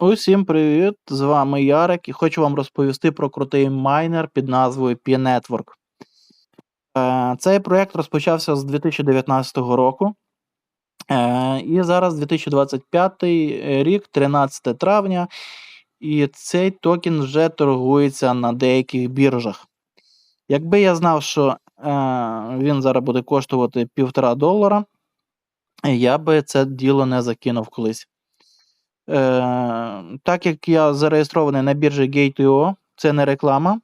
Усім привіт! З вами Ярик і хочу вам розповісти про крутий майнер під назвою P-Network. Е, Цей проєкт розпочався з 2019 року. Е, І зараз 2025 рік, 13 травня, і цей токен вже торгується на деяких біржах. Якби я знав, що е, він зараз буде коштувати півтора долара, я би це діло не закинув колись. Е, так як я зареєстрований на біржі Gate.io, це не реклама.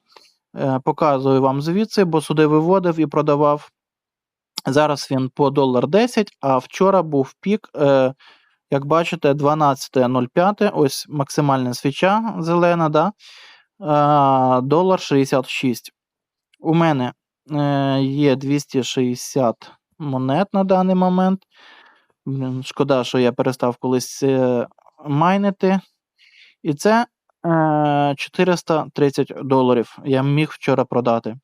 Е, показую вам звідси, бо сюди виводив і продавав. Зараз він по долар 10, а вчора був пік, е, як бачите, 12.05. Ось максимальна свіча зелена, да? долар 66. У мене є 260 монет на даний момент. Шкода, що я перестав колись майнити. І це е, 430 доларів. Я міг вчора продати.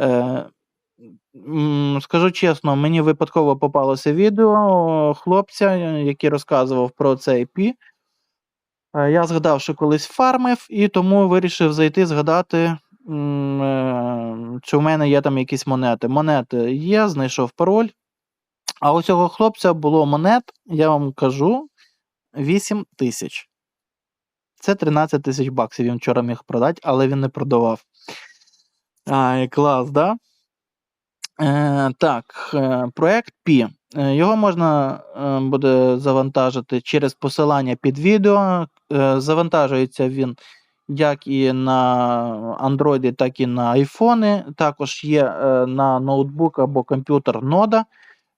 Е, скажу чесно, мені випадково попалося відео хлопця, який розказував про цей пі. Е, Я згадав, що колись фармив, і тому вирішив зайти згадати, е, чи в мене є там якісь монети. Монети є, знайшов пароль. А у цього хлопця було монет, я вам кажу, 8 тисяч. Це 13 тисяч баксів він вчора міг продати, але він не продавав. Ай, клас, да? Е, так, е, проект P. Е, Його можна е, буде завантажити через посилання під відео. Е, завантажується він як і на Android, так і на iPhone. Також є е, на ноутбук або комп'ютер нода.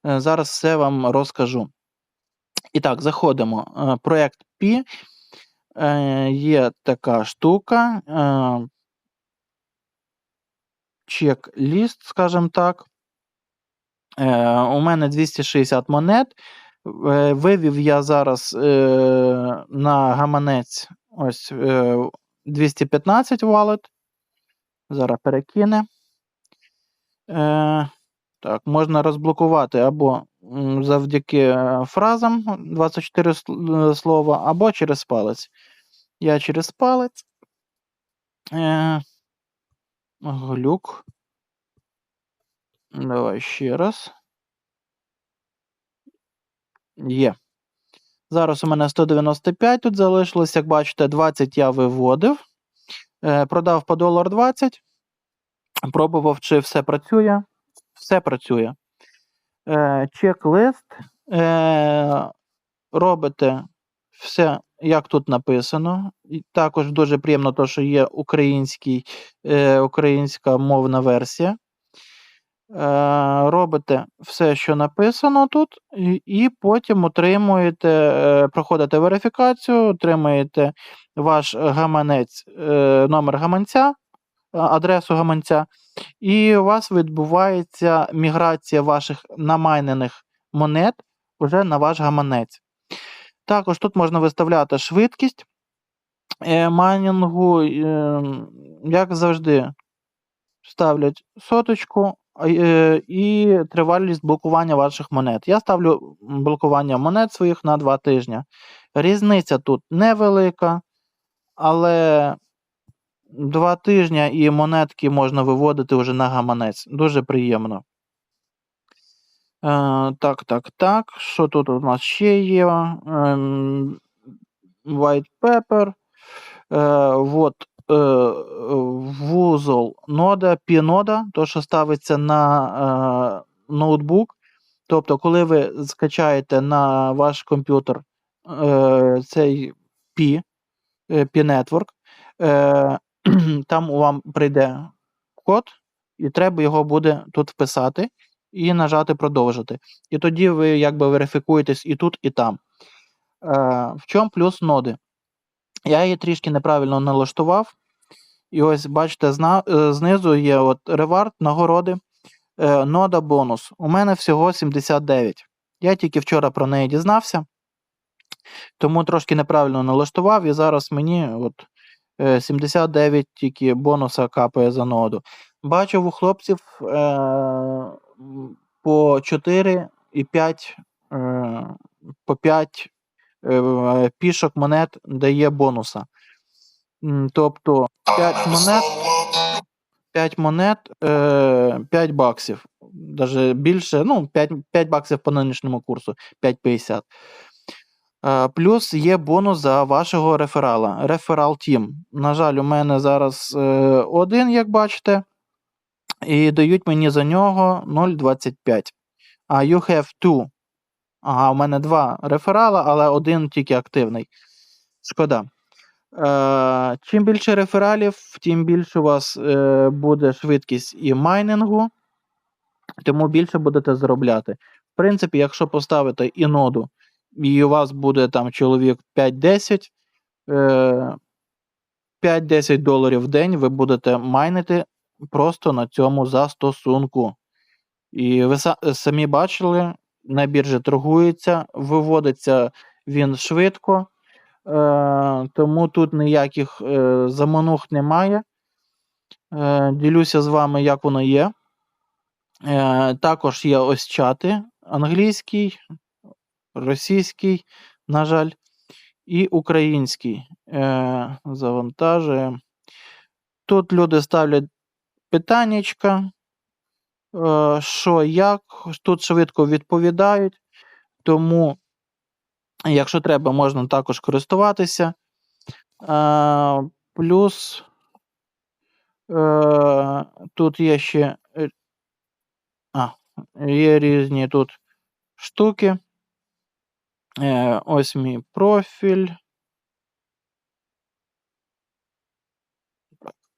Е, зараз все вам розкажу. І так, заходимо. Е, проект P. Е, є така штука. Е, чек-ліст, скажімо так. У мене 260 монет. Вивів я зараз на гаманець ось е, 215 валет. Зараз перекине. Так, можна розблокувати або завдяки е, фразам 24 слова, або через палець. Я через палець. Е, глюк. Давай ще раз. Є. Зараз у мене 195 тут залишилось. Як бачите, 20 я виводив. Е, продав по долар 20. Пробував, чи все працює. Все працює. Е, чек-лист. Е, робите все, як тут написано. І також дуже приємно, то, що є український, е, українська мовна версія. Е, робите все, що написано тут, і, і потім отримуєте, е, проходите верифікацію, отримуєте ваш гаманець, е, номер гаманця, адресу гаманця, і у вас відбувається міграція ваших намайнених монет вже на ваш гаманець. Також тут можна виставляти швидкість е, майнінгу, е, як завжди, ставлять соточку е, і тривалість блокування ваших монет. Я ставлю блокування монет своїх на 2 тижні. Різниця тут невелика, але 2 тижні і монетки можна виводити вже на гаманець. Дуже приємно. Е, так, так, так. Що тут у нас ще є? Ем, white paper. Е, вот е, вузол нода, пінода, то, що ставиться на е, ноутбук. Тобто, коли ви скачаєте на ваш комп'ютер е, цей P, е, P-Network, е, там вам прийде код, і треба його буде тут вписати і нажати продовжити. І тоді ви якби верифікуєтесь і тут, і там. Е, в чому плюс ноди? Я її трішки неправильно налаштував. І ось, бачите, зна, е, знизу є от ревард, нагороди, е, нода бонус. У мене всього 79. Я тільки вчора про неї дізнався, тому трошки неправильно налаштував, і зараз мені от 79 тільки бонуса капає за ноду. Бачив у хлопців е, по 4 і 5, е, по 5 е, пішок монет дає бонуса. Тобто 5 монет, 5 монет, е, 5 баксів. Даже більше, ну, 5, 5 баксів по нинішньому курсу, 5,50. Е, Плюс є бонус за вашого реферала. Реферал Team. На жаль, у мене зараз е, один, як бачите, і дають мені за нього 0,25. А you have two. Ага, у мене два реферала, але один тільки активний. Шкода. Е, чим більше рефералів, тим більше у вас е, буде швидкість і майнингу, тому більше будете заробляти. В принципі, якщо поставити і ноду, і у вас буде там чоловік 5-10, е, 5-10 доларів в день ви будете майнити просто на цьому застосунку. І ви самі бачили, на біржі торгується, виводиться він швидко, е, тому тут ніяких е, заманух немає. Е, ділюся з вами, як воно є. Е, також є ось чати англійський, російський, на жаль, і український. Е, завантажуємо. Тут люди ставлять питаннячка, е, що як, тут швидко відповідають, тому, якщо треба, можна також користуватися. Е, плюс е, тут є ще е, а, є різні тут штуки. Е, ось мій профіль.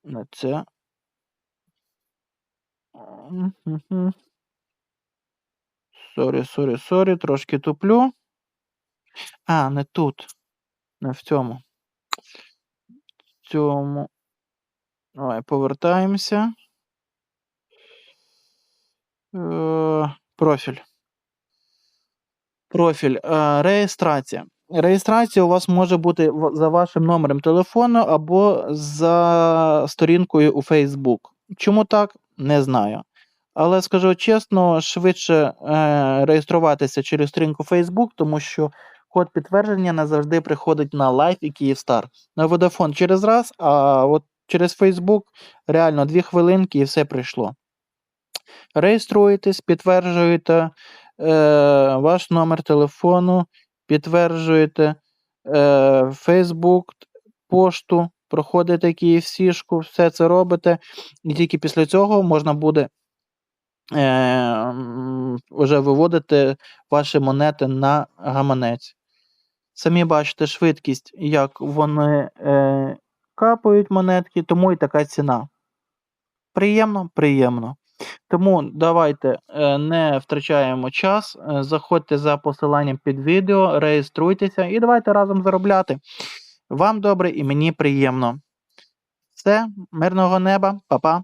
Не це. Сорі, сорі, сорі, трошки туплю. А, не тут. Не в цьому. В цьому. Давай, повертаємося. Е, профіль. Профіль. Е, реєстрація. Реєстрація у вас може бути за вашим номером телефону або за сторінкою у Facebook. Чому так? Не знаю. Але скажу чесно, швидше е, реєструватися через сторінку Facebook, тому що код підтвердження не завжди приходить на Live і Київстар. На Vodafone через раз, а от через Facebook реально дві хвилинки і все прийшло. Реєструєтесь, підтверджуєте ваш номер телефону, підтверджуєте е, Facebook, пошту, проходите KFC-шку, все це робите, і тільки після цього можна буде е, вже виводити ваші монети на гаманець. Самі бачите швидкість, як вони е, капають монетки, тому і така ціна. Приємно, приємно. Тому давайте е, не втрачаємо час. е, Заходьте за посиланням під відео, реєструйтеся і давайте разом заробляти. Вам добре і мені приємно. Все, мирного неба, па-па.